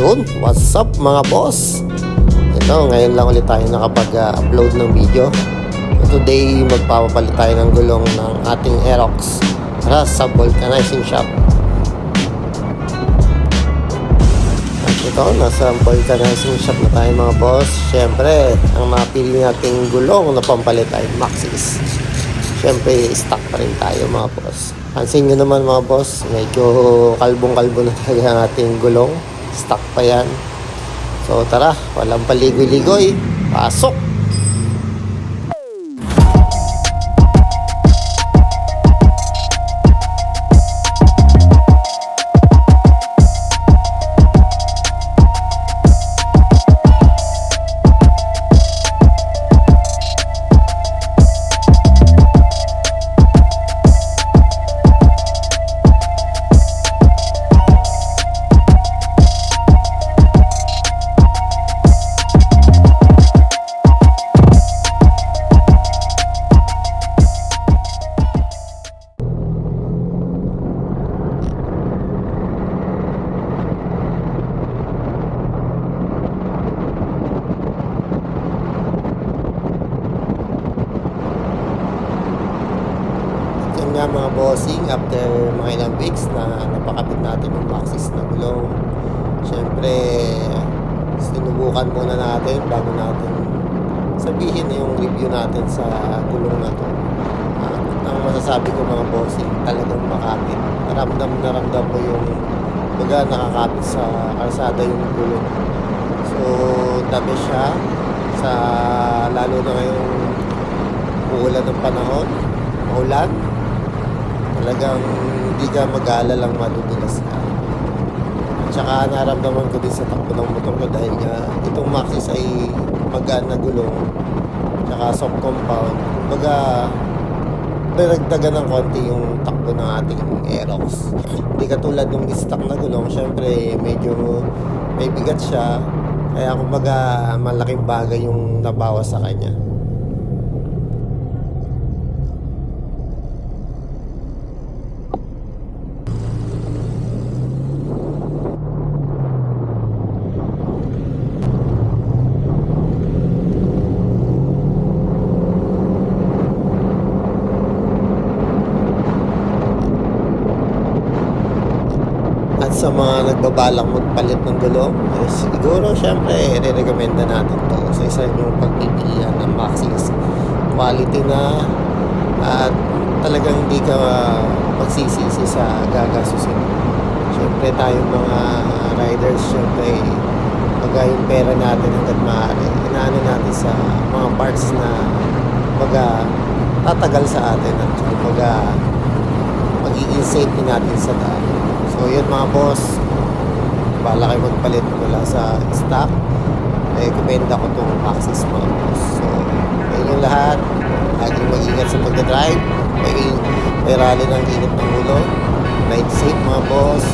Yun, what's up mga boss? Ito, ngayon lang ulit tayo nakapag-upload ng video. Today, magpapapalit tayo ng gulong ng ating Aerox para sa vulcanizing shop. At ito, nasa vulcanizing shop na tayo mga boss. Siyempre, ang mapili nating gulong na pampalit ay Maxis. Siyempre, stock pa rin tayo mga boss. Pansin nyo naman mga boss, medyo kalbong-kalbo na talaga ang ating gulong. Stock pa yan. So tara, walang paligoy-ligoy. Pasok! After mga ilang weeks na napakabit natin yung Maxis na gulong. Siyempre, sinubukan muna natin bago natin sabihin yung review natin sa gulong na to. At ang masasabi ko mga bossing, talagang makapit. Naramdam na ramdam mo yung baga nakakapit sa kalsada yung gulong. So, dami siya sa lalo na ngayong uulan ng panahon, maulan, talagang hindi ka mag-aalalang madudulas ka. At saka naramdaman ko din sa takbo ng motor ko dahil nga itong Maxis ay magaan na gulong tsaka soft compound. Kumbaga, dinagdagan ng konti yung takbo ng ating Aerox. Hindi katulad ng stock na gulong, syempre medyo may bigat siya. Kaya kumbaga malaking bagay yung nabawas sa kanya. At sa mga nagbabalak magpalit ng gulong, eh, siguro syempre re-recommenda natin to sa isa yung pagpipilian ng Maxis. Quality na at talagang hindi ka magsisisi sa gagastusin. Syempre tayong mga riders, syempre baga yung pera natin hanggat maaari. Inaano natin sa mga parts na baga tatagal sa atin at baga magiging safety natin sa daan. So yun mga boss, bala kayo magpalit mula sa stock. Recommend ako itong Maxis mga boss. So yun yung lahat. Laging mag-ingat sa pagdadrive. May, may rally ng init ng ulo. Ride safe mga boss.